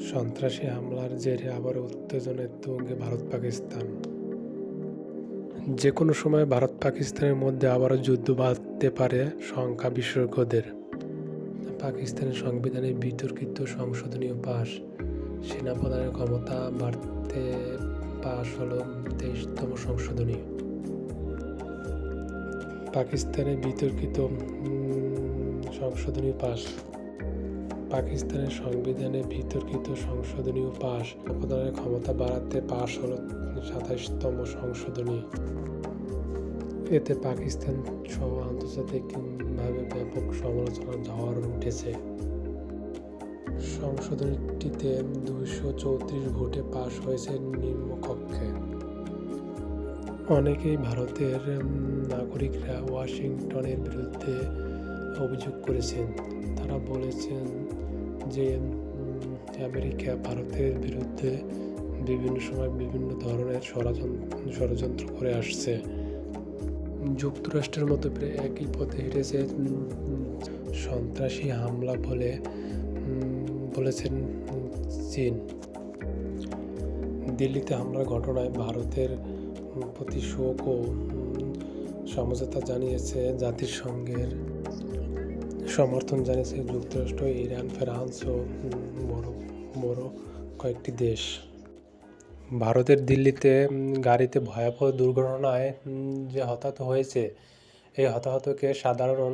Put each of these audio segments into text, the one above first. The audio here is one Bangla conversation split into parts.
সন্ত্রাসী হামলার জেরে আবারও উত্তেজনার তুঙ্গে ভারত, পাকিস্তান। যে কোনো সময় ভারত, পাকিস্তানের মধ্যে আবারও যুদ্ধ বাঁধতে পারে সংখ্যা বিশেষজ্ঞদের। পাকিস্তানের সংবিধানে বিতর্কিত সংশোধনীয় পাশ, সেনাপ্রধানের ক্ষমতা বাড়তে পাশ হলো তেইশতম সংশোধনী। পাকিস্তানে বিতর্কিত সংশোধনী পাশ। পাকিস্তানের সংবিধানে বিতর্কিত সংশোধনীয় পাশ প্রধানের ক্ষমতা বাড়াতে পাশ হলো সাতাইশতম সংশোধনী। এতে পাকিস্তান সহ আন্তর্জাতিকভাবে ব্যাপক সমালোচনার ঝড় উঠেছে। সংশোধনীটিতে দুইশো চৌত্রিশ ভোটে পাশ হয়েছে নিম্নকক্ষে। অনেকেই ভারতের নাগরিকরা ওয়াশিংটনের বিরুদ্ধে অভিযোগ করেছেন। তারা বলেছেন যে আমেরিকা ভারতের বিরুদ্ধে বিভিন্ন সময় বিভিন্ন ধরনের ষড়যন্ত্র ষড়যন্ত্র করে আসছে। যুক্তরাষ্ট্রের মতো প্রায় একই পথে হেঁটেছে সন্ত্রাসী হামলা বলে বলেছেন চীন। দিল্লিতে হামলার ঘটনায় ভারতের প্রতি শোক ও সমঝোতা জানিয়েছে জাতিসংঘের সমর্থন জানিয়েছে যুক্তরাষ্ট্র, ইরান, ফ্রান্স ও বড় বড় কয়েকটি দেশ। ভারতের দিল্লিতে গাড়িতে ভয়াবহ দুর্ঘটনায় যে হতাহত হয়েছে, এই হতাহতকে সাধারণ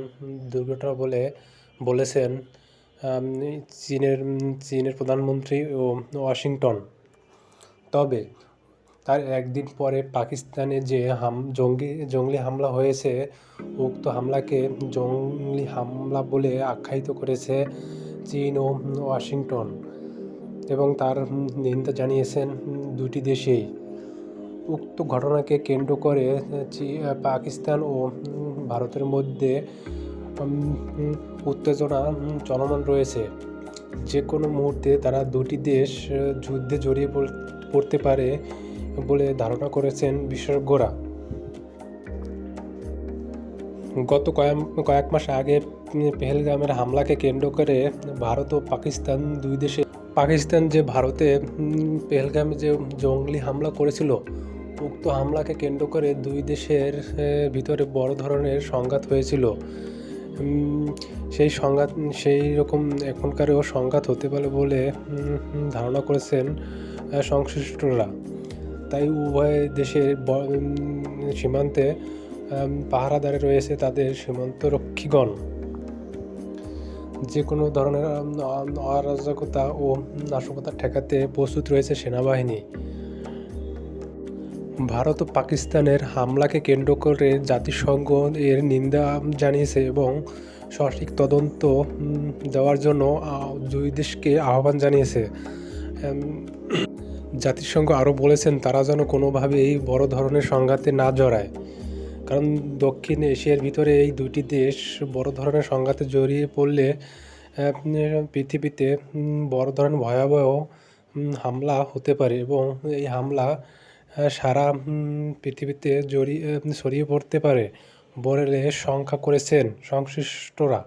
দুর্ঘটনা বলে বলেছেন চীনের চীনের প্রধানমন্ত্রী ও ওয়াশিংটন। তবে তার একদিন পরে পাকিস্তানে যে হাম, জঙ্গি, জঙ্গলি হামলা হয়েছে, উক্ত হামলাকে জঙ্গলি হামলা বলে আখ্যায়িত করেছে চীন ও ওয়াশিংটন এবং তার নিন্দা জানিয়েছেন দুটি দেশেই। উক্ত ঘটনাকে কেন্দ্র করে পাকিস্তান ও ভারতের মধ্যে উত্তেজনা চলমান রয়েছে। যে কোনো মুহূর্তে তারা দুটি দেশ যুদ্ধে জড়িয়ে পড়- পড়তে পারে। বলে ধারণা করেছেন বিশেষজ্ঞরা। গত কয়েক কয়েক মাস আগে পেহেলগামের হামলাকে কেন্দ্র করে ভারত ও পাকিস্তান দুই দেশে, পাকিস্তান যে ভারতে পেহেলগামে যে জঙ্গলি হামলা করেছিল, উক্ত হামলাকে কেন্দ্র করে দুই দেশের ভিতরে বড় ধরনের সংঘাত হয়েছিল। সেই সংঘাত, সেই রকম এখনকারও সংঘাত হতে পারে বলে ধারণা করেছেন সংশ্লিষ্টরা। তাই উভয় দেশের সীমান্তে পাহারাদারে রয়েছে তাদের সীমান্তরক্ষীগণ। যে কোনো ধরনের অরাজকতা ও নাশকতা ঠেকাতে প্রস্তুত রয়েছে সেনাবাহিনী। ভারত ও পাকিস্তানের হামলাকে কেন্দ্র করে জাতিসংঘ এর নিন্দা জানিয়েছে এবং সঠিক তদন্ত দেওয়ার জন্য দুই দেশকে আহ্বান জানিয়েছে। জাতিসংঘ আরও বলেছেন, তারা যেন কোনোভাবে এই বড় ধরনের সংঘাতে না জড়ায়। কারণ দক্ষিণ এশিয়ার ভিতরে এই দুইটি দেশ বড় ধরনের সংঘাতে জড়িয়ে পড়লে পৃথিবীতে বড় ধরনের ভয়াবহ হামলা হতে পারে এবং এই হামলা সারা পৃথিবীতে জড়িয়ে ছড়িয়ে পড়তে পারে। বলে সংখ্যা করেছেন সংশ্লিষ্টরা।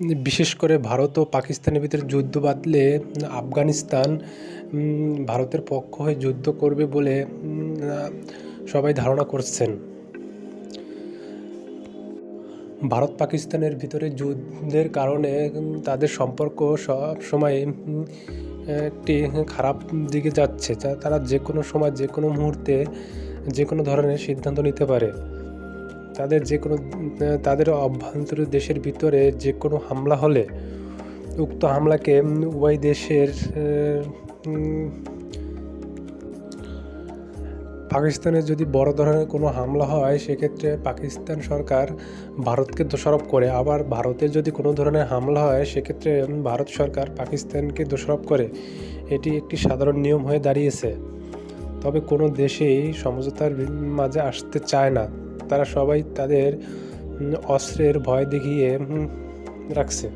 বিশেষ করে ভারত ও পাকিস্তানের ভিতরে যুদ্ধ বাঁধলে আফগানিস্তান ভারতের পক্ষ হয়ে যুদ্ধ করবে বলে সবাই ধারণা করছেন। ভারত, পাকিস্তানের ভিতরে যুদ্ধের কারণে তাদের সম্পর্ক সব সময় একটি খারাপ দিকে যাচ্ছে। তারা যে কোনো সময় যে কোনো মুহূর্তে যে কোনো ধরনের সিদ্ধান্ত নিতে পারে। তাদের যে কোনো, তাদের অভ্যন্তরীণ দেশের ভিতরে যে কোনো হামলা হলে উক্ত হামলাকে উভয় দেশের পাকিস্তানে যদি বড় ধরনের কোনো হামলা হয়, সেক্ষেত্রে পাকিস্তান সরকার ভারতকে দোষারোপ করে। আবার ভারতে যদি কোনো ধরনের হামলা হয়, সেক্ষেত্রে ভারত সরকার পাকিস্তানকে দোষারোপ করে। এটি একটি সাধারণ নিয়ম হয়ে দাঁড়িয়েছে। তবে কোনো দেশেই সমঝোতার মাঝে আসতে চায় না। তারা সবাই তাদের অস্ত্রের ভয় দেখিয়ে রাখছে।